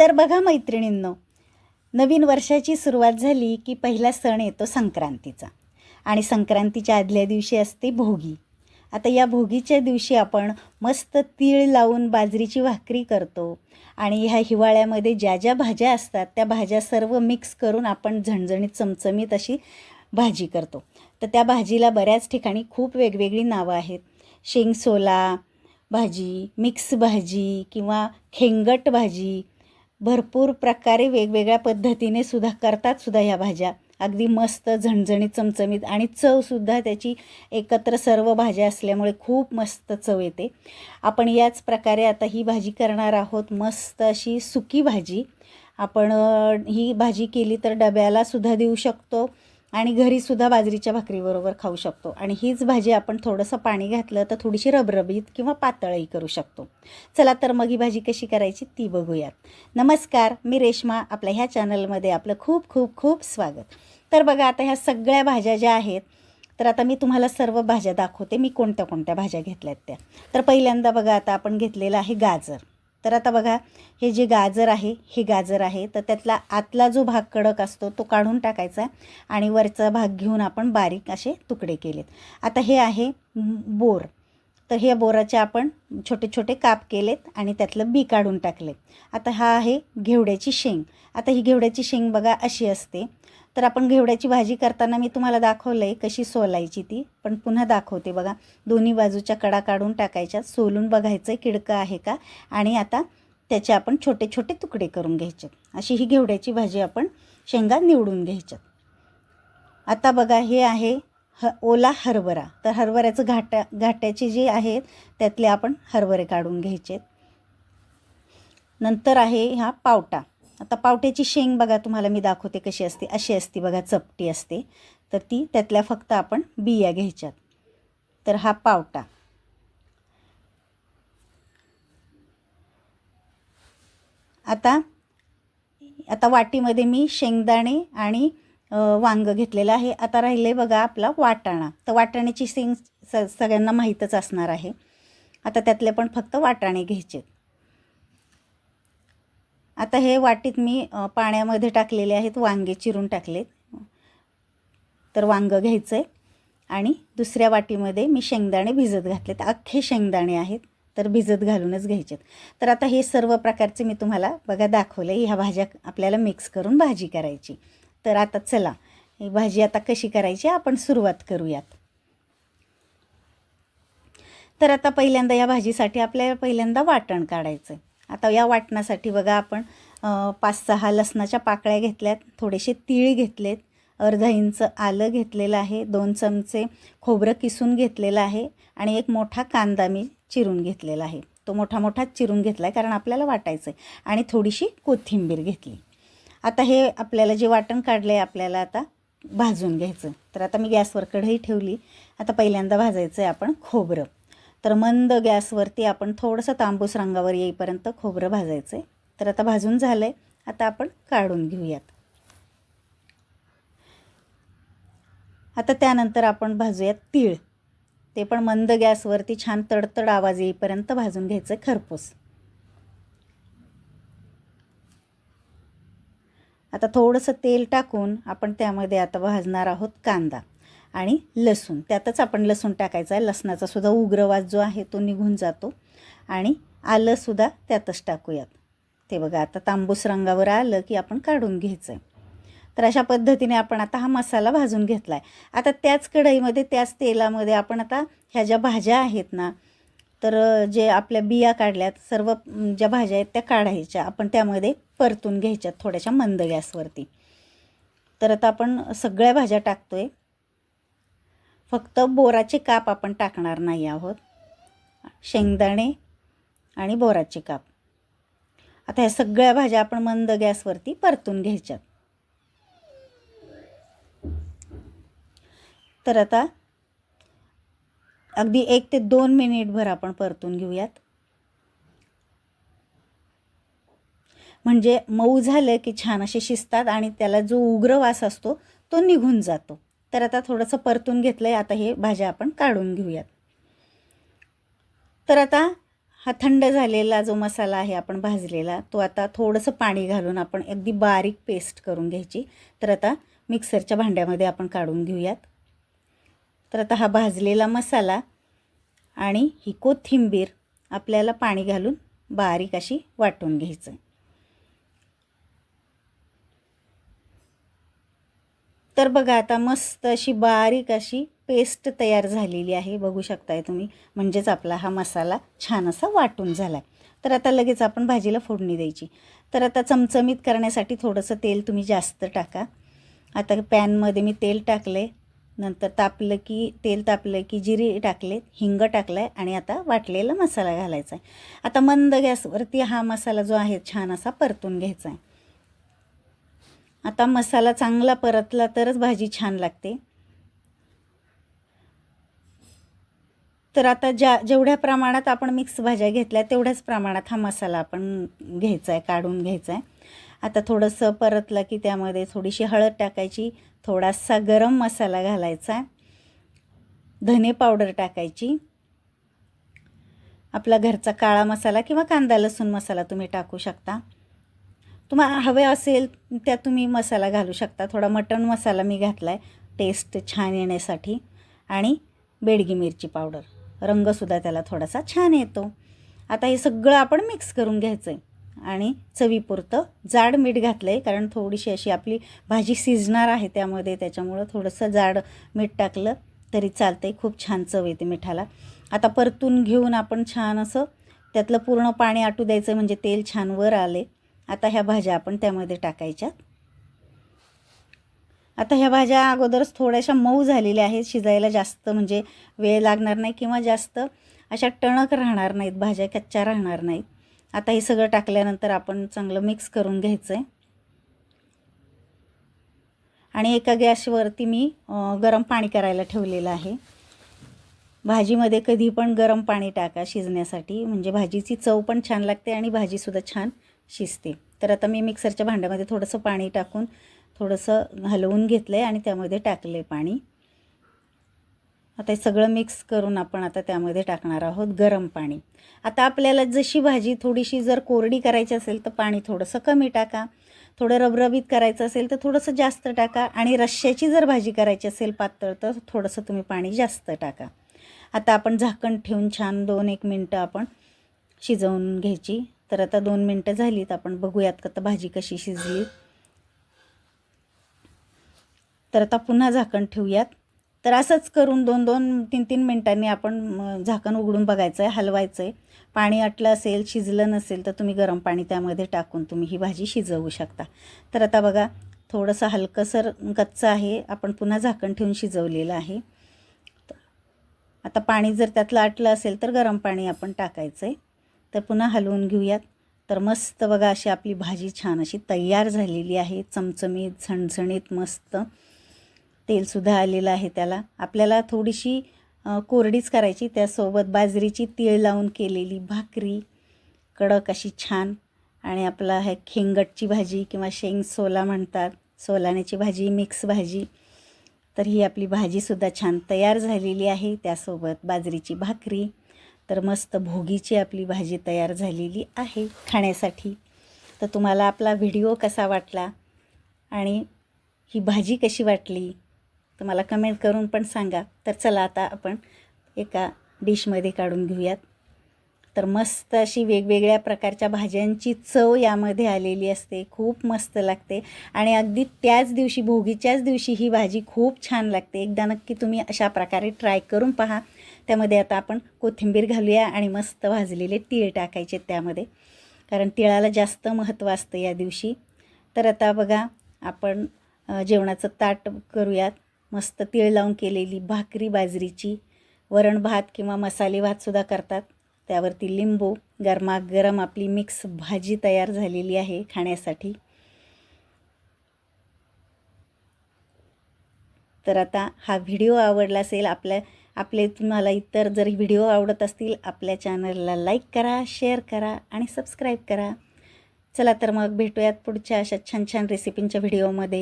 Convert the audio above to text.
तर बघा मैत्रिणींनो नवीन वर्षाची सुरुवात झाली की पहिला सण येतो संक्रांतीचा. आणि संक्रांतीच्या आदल्या दिवशी असते भोगी. आता या भोगीच्या दिवशी आपण मस्त तीळ लावून बाजरीची भाकरी करतो आणि ह्या हिवाळ्यामध्ये ज्या ज्या भाज्या असतात त्या भाज्या सर्व मिक्स करून आपण झणझणीत चमचमीत अशी भाजी करतो. तर त्या भाजीला बऱ्याच ठिकाणी खूप वेगवेगळी नावं आहेत. शेंगसोला भाजी मिक्स भाजी किंवा खेंगट भाजी भरपूर प्रकारे वेगवेगळ्या पद्धतीने सुद्धा करतात सुद्धा ह्या भाज्या. अगदी मस्त झणझणीत चमचमीत आणि चवसुद्धा त्याची एकत्र सर्व भाज्या असल्यामुळे खूप मस्त चव येते. आपण याच प्रकारे आता ही भाजी करणार आहोत मस्त अशी सुकी भाजी. आपण ही भाजी केली तर डब्याला सुद्धा देऊ शकतो. आणि घरीसुद्धा बाजरीच्या भाकरीबरोबर खाऊ शकतो. आणि हीच भाजी आपण थोडंसं पाणी घातलं तर थोडीशी रबरबीत किंवा पातळही करू शकतो. चला तर मग ही भाजी कशी करायची ती बघूयात. नमस्कार मी रेश्मा. आपल्या ह्या चॅनलमध्ये आपलं खूप खूप खूप स्वागत. तर बघा आता ह्या सगळ्या भाज्या ज्या आहेत तर आता मी तुम्हाला सर्व भाज्या दाखवते. मी कोणत्या कोणत्या भाज्या घेतल्यात त्या. तर पहिल्यांदा बघा आता आपण घेतलेलं आहे गाजर. तर आता बघा हे जे गाजर आहे हे गाजर आहे. तर त्यातला आतला जो भाग कडक असतो तो काढून टाकायचा आणि वरचा भाग घेऊन आपण बारीक असे तुकडे केलेत. आता हे आहे बोर. तर हे बोराचे आपण छोटे छोटे काप केलेत आणि त्यातलं बी काढून टाकले आता हा आहे घेवड्याची शेंग. आता ही घेवड्याची शेंग बघा अशी असते. तर आपण घेवड्याची भाजी करताना मी तुम्हाला दाखवलं आहे कशी सोलायची ती पण पुन्हा दाखवते बघा. दोन्ही बाजूच्या कडा काढून टाकायच्या. सोलून बघायचं किडकं आहे का? आणि आता त्याचे आपण छोटे छोटे तुकडे करून घ्यायचे. अशी ही घेवड्याची भाजी आपण शेंगा निवडून घ्यायच्यात आता बघा हे आहे ह ओला हरभरा. तर हरभऱ्याचं घाटा घाट्याचे जे आहेत त्यातले आपण हरभरे काढून घ्यायचे. नंतर आहे हा पावटा. आता पावट्याची शेंग बघा तुम्हाला मी दाखवते कशी असते. अशी असते बघा चपटी असते. तर ती त्यातल्या फक्त आपण बिया घ्यायच्यात. तर हा पावटा. आता आता वाटीमध्ये मी शेंगदाणे आणि वांगं घेतलेलं आहे. आता राहिले बघा आपला वाटाणा. तर वाटाण्याची शेंग स सगळ्यांना माहीतच असणार आहे. आता त्यातले पण फक्त वाटाणे घ्यायचे आता हे वाटीत मी पाण्यामध्ये टाकलेले आहेत वांगे चिरून टाकलेत. तर वांगं घ्यायचं आहे आणि दुसऱ्या वाटीमध्ये मी शेंगदाणे भिजत घातलेत. अख्खे शेंगदाणे आहेत तर भिजत घालूनच घ्यायचेत. तर आता हे सर्व प्रकारचे मी तुम्हाला बघा दाखवले ह्या भाज्या आपल्याला मिक्स करून भाजी करायची. तर आता चला ही भाजी आता कशी करायची आपण सुरुवात करूयात. तर आता पहिल्यांदा या भाजीसाठी आपल्याला पहिल्यांदा वाटण काढायचं आहे आता या वाटणासाठी बघा आपण पाच सहा लसणाच्या पाकळ्या घेतल्यात थोडेसे तीळ घेतलेत अर्धा इंच आलं घेतलेलं आहे दोन चमचे खोबरं किसून घेतलेलं आहे आणि एक मोठा कांदा मी चिरून घेतलेला आहे. तो मोठा मोठा चिरून घेतला आहे कारण आपल्याला वाटायचं आहे आणि थोडीशी कोथिंबीर घेतली. आता हे आपल्याला जे वाटण काढलं आहे आपल्याला आता भाजून घ्यायचं. तर आता मी गॅसवर कढई ठेवली. आता पहिल्यांदा भाजायचं आहे आपण खोबरं. तर मंद गॅसवरती आपण थोडंसं तांबूस रंगावर येईपर्यंत खोबरं भाजायचं आहे. तर आता भाजून झालं आहे आता आपण काढून घेऊयात. आता त्यानंतर आपण भाजूयात तीळ. ते पण मंद गॅसवरती छान तडतड आवाज येईपर्यंत भाजून घ्यायचं खरपूस. आता थोडंसं तेल टाकून आपण त्यामध्ये आता भाजणार आहोत कांदा. आणि लसूण. त्यातच आपण लसूण टाकायचा आहे. लसणाचासुद्धा उग्रवास जो आहे तो निघून जातो. आणि आलंसुद्धा त्यातच टाकूयात. ते बघा आता तांबूस रंगावर आलं की आपण काढून घ्यायचं आहे तर अशा पद्धतीने आपण आता हा मसाला भाजून घेतला आहे आता त्याच कढईमध्ये त्याच तेलामध्ये आपण आता ह्या ज्या भाज्या आहेत ना तर जे आपल्या बिया काढल्यात सर्व ज्या भाज्या आहेत त्या काढायच्या. आपण त्यामध्ये परतून घ्यायच्यात थोड्याशा मंद गॅसवरती. तर आता आपण सगळ्या भाज्या टाकतो आहे फक्त बोराचे काप आपण टाकणार नाही आहोत. शेंगदाणे आणि बोराचे काप. आता ह्या सगळ्या भाज्या आपण मंद गॅसवरती परतून घ्यायच्यात. तर आता अगदी एक ते दोन मिनिटभर आपण परतून घेऊयात. म्हणजे मऊ झालं की छान असे शिजतात आणि त्याला जो उग्र वास असतो तो निघून जातो. तर आता थोडंसं परतून घेतलं आहे आता हे भाज्या आपण काढून घेऊयात. तर आता हा थंड झालेला जो मसाला आहे आपण भाजलेला तो आता थोडंसं पाणी घालून आपण अगदी बारीक पेस्ट करून घ्यायची. तर आता मिक्सरच्या भांड्यामध्ये आपण काढून घेऊयात. तर आता हा भाजलेला मसाला आणि ही कोथिंबीर आपल्याला पाणी घालून बारीक अशी वाटून घ्यायचं तर बघा आता मस्त अशी बारीक अशी पेस्ट तयार झालेली आहे बघू शकताय तुम्ही. म्हणजेच आपला हा मसाला छान असा वाटून झाला आहे तर आता लगेच आपण भाजीला फोडणी द्यायची. तर आता चमचमीत करण्यासाठी थोडंसं तेल तुम्ही जास्त टाका. आता पॅनमध्ये मी तेल टाकले नंतर तापलं की तेल तापलं की जिरी टाकले हिंग टाकलं आहे आणि आता वाटलेला मसाला घालायचा आहे आता मंद गॅसवरती हा मसाला जो आहे छान असा परतून घ्यायचा आहे आता मसाला चांगला परतला तरच भाजी छान लागते. तर आता ज्या जेवढ्या प्रमाणात आपण मिक्स भाज्या घेतल्या तेवढ्याच प्रमाणात हा मसाला आपण घ्यायचा आहे काढून घ्यायचा आहे आता थोडंसं परतलं की त्यामध्ये थोडीशी हळद टाकायची थोडासा गरम मसाला घालायचा धने पावडर टाकायची. आपला घरचा काळा मसाला किंवा कांदा लसूण मसाला तुम्ही टाकू शकता. तुम्हाला हवे असेल त्यात तुम्ही मसाला घालू शकता. थोडा मटण मसाला मी घातला आहे टेस्ट छान येण्यासाठी. आणि बेडगी मिरची पावडर. रंगसुद्धा त्याला थोडासा छान येतो. आता हे सगळं आपण मिक्स करून घ्यायचं आहे आणि चवीपुरतं जाड मीठ घातलं आहे कारण थोडीशी अशी आपली भाजी शिजणार आहे त्यामध्ये त्याच्यामुळं थोडंसं जाड मीठ टाकलं तरी चालतं आहे खूप छान चव येते मिठाला. आता परतून घेऊन आपण छान असं त्यातलं पूर्ण पाणी आटू द्यायचं म्हणजे तेल छान वर आले. आता ह्या भाज्या आपण त्यामध्ये टाकायच्या. आता ह्या भाज्या अगोदरच थोड्याशा मऊ झालेल्या आहेत. शिजायला जास्त म्हणजे वेळ लागणार नाही किंवा जास्त अशा टणक राहणार नाहीत भाज्या कच्च्या राहणार नाहीत. आता हे सगळं टाकल्यानंतर आपण चांगलं मिक्स करून घ्यायचं आहे आणि एका गॅसवरती मी गरम पाणी करायला ठेवलेलं आहे. भाजीमध्ये कधी पण गरम पाणी टाका शिजण्यासाठी. म्हणजे भाजीची चव पण छान लागते आणि भाजीसुद्धा छान शिजते. तर आता मी मिक्सरच्या भांड्यामध्ये थोडंसं पाणी टाकून थोडंसं हलवून घेतलं आहे आणि त्यामध्ये टाकलं आहे पाणी. आता हे सगळं मिक्स करून आपण आता त्यामध्ये टाकणार आहोत गरम पाणी. आता आपल्याला जशी भाजी थोडीशी जर कोरडी करायची असेल तर पाणी थोडंसं कमी टाका. थोडं रबरबीत करायचं असेल तर थोडंसं जास्त टाका आणि रश्श्याची जर भाजी करायची असेल पातळ तर थोडंसं तुम्ही पाणी जास्त टाका. आता आपण झाकण ठेवून छान दोन एक मिनटं आपण शिजवून घ्यायची. तर आता दोन मिनटं झालीत आपण बघूयात का तर भाजी कशी शिजली. तर आता पुन्हा झाकण ठेवूयात. तर असंच करून दोन दोन तीन तीन मिनटांनी आपण झाकण उघडून बघायचं आहे हलवायचं आहे पाणी आटलं असेल शिजलं नसेल तर तुम्ही गरम पाणी त्यामध्ये टाकून तुम्ही ही भाजी शिजवू शकता. तर आता बघा थोडंसं हलकंसर कच्चं आहे. आपण पुन्हा झाकण ठेवून शिजवलेलं आहे. आता पाणी जर त्यातलं आटलं असेल तर गरम पाणी आपण टाकायचं आहे तर पुन्हा हलवून घेऊयात. तर मस्त बघा अशी आपली भाजी छान अशी तयार झालेली आहे. चमचमीत झणझणीत मस्त. तेलसुद्धा आलेलं आहे त्याला. आपल्याला थोडीशी कोरडीच करायची. त्यासोबत बाजरीची तीळ लावून केलेली भाकरी. कडक अशी छान. आणि आपला हे खेंगटची भाजी किंवा शेंग सोला म्हणतात. सोलाण्याची भाजी मिक्स भाजी. तर ही आपली भाजीसुद्धा छान तयार झालेली आहे. त्यासोबत बाजरीची भाकरी. तर मस्त भोगीची आपली भाजी तयार झालेली आहे खाण्यासाठी. तर तुम्हाला आपला व्हिडिओ कसा वाटला आणि ही भाजी कशी वाटली तर मला कमेंट करून पण सांगा. तर चला आता आपण एका डिशमध्ये काढून घेऊयात. तर मस्त अशी वेगवेगळ्या प्रकारच्या भाज्यांची चव यामध्ये आलेली असते खूप मस्त लागते. आणि अगदी त्याच दिवशी भोगीच्याच दिवशी ही भाजी खूप छान लागते. एकदा नक्की तुम्ही अशा प्रकारे ट्राय करून पहा. त्यामध्ये आता आपण कोथिंबीर घालूया आणि मस्त भाजलेले तीळ टाकायचे त्यामध्ये. कारण तिळाला जास्त महत्त्व असतं या दिवशी. तर आता बघा आपण जेवणाचं ताट करूयात. मस्त तीळ लावून केलेली भाकरी बाजरीची. वरण भात किंवा मसाले भातसुद्धा करतात. त्यावरती लिंबू गरमागरम आपली मिक्स भाजी तयार झालेली आहे खाण्यासाठी. तर आता हा व्हिडिओ आवडला असेल आपल्या आपले तुम्हाला इतर जर व्हिडिओ आवडत असतील आपल्या चॅनलला लाईक करा शेअर करा आणि सबस्क्राईब करा. चला तर मग भेटूयात पुढच्या अशा छान छान रेसिपींच्या व्हिडिओमध्ये.